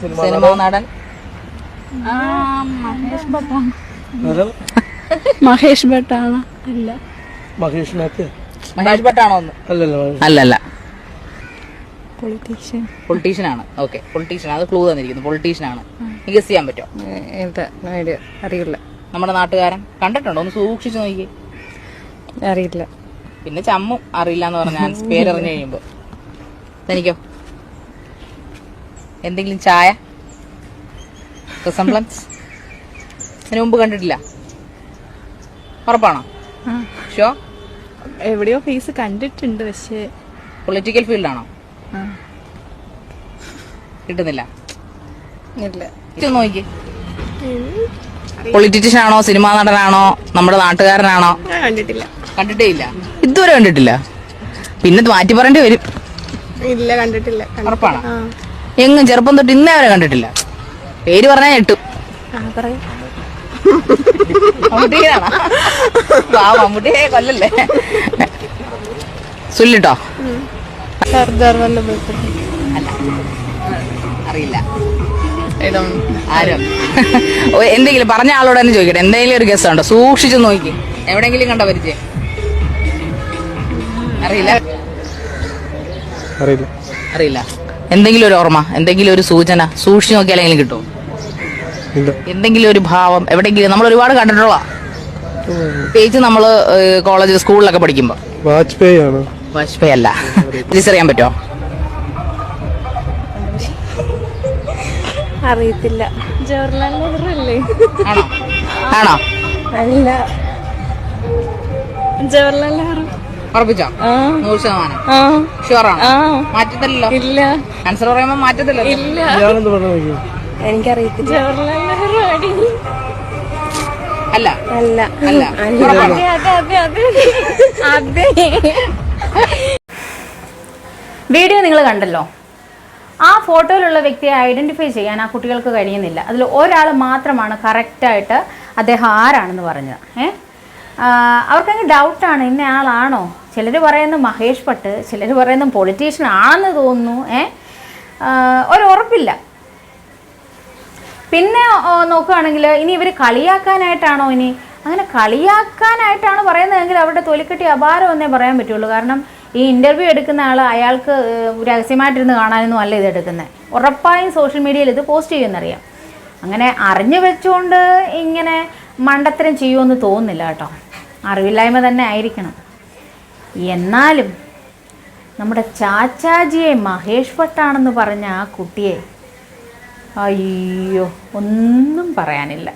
Cinema നടൻ. ആരാണ്? മഹേഷ് ഭട്ടാണ്. അല്ല. മഹേഷ് മഹേഷ് ഭട്ടാണോ ഒന്ന്? അല്ലല്ല അല്ലല്ല. പൊളിറ്റീഷ്യൻ ആണ്. ഓക്കെ പൊളിറ്റീഷ്യൻ അത് ക്ലൂ തന്നിരിക്കുന്നു. പൊളിറ്റീഷ്യൻ ആണ്. ഗസ് ചെയ്യാൻ പറ്റുമോ? അറിയില്ല. നമ്മുടെ നാട്ടുകാരൻ കണ്ടിട്ടുണ്ടോ? ഒന്ന് സൂക്ഷിച്ചു നോക്കി അറിയില്ല. പിന്നെ ചമ്മും അറിയില്ല എന്ന് പറഞ്ഞാൽ പേരറിഞ്ഞു കഴിയുമ്പോ. തനിക്കോ? എന്തെങ്കിലും ചായ? റിസംബ്ലൻസ് അതിന് മുമ്പ് കണ്ടിട്ടില്ല. ഉറപ്പാണോ? ഷോ? എവിടെയോ ഫേസ് കണ്ടിട്ടുണ്ട് പക്ഷേ പൊളിറ്റിക്കൽ ഫീൽഡാണോ കിട്ടുന്നില്ല. നോക്കി പൊളിറ്റീഷ്യൻ ആണോ സിനിമാ നടനാണോ നമ്മുടെ നാട്ടുകാരനാണോ? കണ്ടിട്ടില്ല. കണ്ടിട്ടേ ഇല്ല. ഇതുവരെ കണ്ടിട്ടില്ല. പിന്നെ മാറ്റി പറയേണ്ടി വരും. ഇല്ല കണ്ടിട്ടില്ല. ഉറപ്പാണോ? എങ്ങും ചെറുപ്പം തൊട്ട് ഇന്നേ വരെ കണ്ടിട്ടില്ല. പേര് പറഞ്ഞാൽ ഞെട്ടും. മമ്മൂട്ടിയെ കൊല്ലല്ലേ? സുല്ലിട്ടോ? സർദാർ വല്ലഭായ് അറിയില്ല. ആരും. എന്തെങ്കിലും പറഞ്ഞ ആളോട് തന്നെ ചോദിക്കട്ടെ. എന്തെങ്കിലും ഒരു ഗസ് ഉണ്ടോ? സൂക്ഷിച്ചു നോക്കി. എവിടെങ്കിലും കണ്ടോ പരിചയം? അറിയില്ല. അറിയില്ല. അറിയില്ല. എന്തെങ്കിലും ഒരു ഓർമ്മ എന്തെങ്കിലും ഒരു സൂചന സൂക്ഷിച്ചു നോക്കിയാലെങ്കിലും കിട്ടും. എന്തെങ്കിലും ഒരു ഭാവം എവിടെയെങ്കിലും നമ്മൾ ഒരുപാട് കണ്ടിട്ടുള്ള പ്രത്യേകിച്ച് നമ്മൾ കോളേജ് സ്കൂളിലൊക്കെ പഠിക്കുമ്പോൾ വാജ്പേയി ആണ് വാജ്പേയി അല്ല തിരിച്ചറിയാൻ പറ്റുമോ? അറിയത്തില്ല. ജവഹർലാൽ നെഹ്റു അല്ലേ? ആണോ? ആണോ? അല്ല. ജവഹർലാൽ നെഹ്റു. ഉറപ്പിച്ചോ? നൂറ് ശതമാനം. ഷുവറാണോ? മാറ്റത്തില്ലല്ലോ? ഇല്ല. ആൻസർ പറയുമ്പോ പറഞ്ഞു എനിക്കറിയത്തില്ല. അല്ല. അല്ല. അല്ല. വീഡിയോ നിങ്ങൾ കണ്ടല്ലോ. ആ ഫോട്ടോയിലുള്ള വ്യക്തിയെ ഐഡന്റിഫൈ ചെയ്യാൻ ആ കുട്ടികൾക്ക് കഴിയുന്നില്ല. അതിൽ ഒരാൾ മാത്രമാണ് കറക്റ്റായിട്ട് അദ്ദേഹം ആരാണെന്ന് പറഞ്ഞത്. ഏ? അവർക്കങ്ങ് ഡൗട്ടാണ് ഇന്ന ആളാണോ? ചിലർ പറയുന്ന മഹേഷ് ഭട്ട്. ചിലർ പറയുന്ന പൊളിറ്റീഷ്യൻ ആണെന്ന് തോന്നുന്നു. ഏ? ഒരു ഉറപ്പില്ല. പിന്നെ നോക്കുകയാണെങ്കിൽ ഇനി ഇവർ കളിയാക്കാനായിട്ടാണോ ഇനി? അങ്ങനെ കളിയാക്കാനായിട്ടാണ് പറയുന്നതെങ്കിൽ അവരുടെ തൊലിക്കെട്ടി അപാരം എന്നേ പറയാൻ പറ്റുള്ളൂ. കാരണം ഈ ഇന്റർവ്യൂ എടുക്കുന്ന ആൾ അയാൾക്ക് രഹസ്യമായിട്ടിരുന്ന് കാണാനൊന്നും അല്ല ഇത് എടുക്കുന്നത് ഉറപ്പായും സോഷ്യൽ മീഡിയയിൽ ഇത് പോസ്റ്റ് ചെയ്യുമെന്നറിയാം. അങ്ങനെ അറിഞ്ഞു വെച്ചുകൊണ്ട് ഇങ്ങനെ മണ്ടത്തരം ചെയ്യുമെന്ന് തോന്നുന്നില്ല കേട്ടോ. അറിവില്ലായ്മ തന്നെ ആയിരിക്കണം. എന്നാലും നമ്മുടെ ചാച്ചാജിയെ മഹേഷ് ഭട്ടാണെന്ന് പറഞ്ഞ ആ കുട്ടിയെ അയ്യോ ഒന്നും പറയാനില്ല.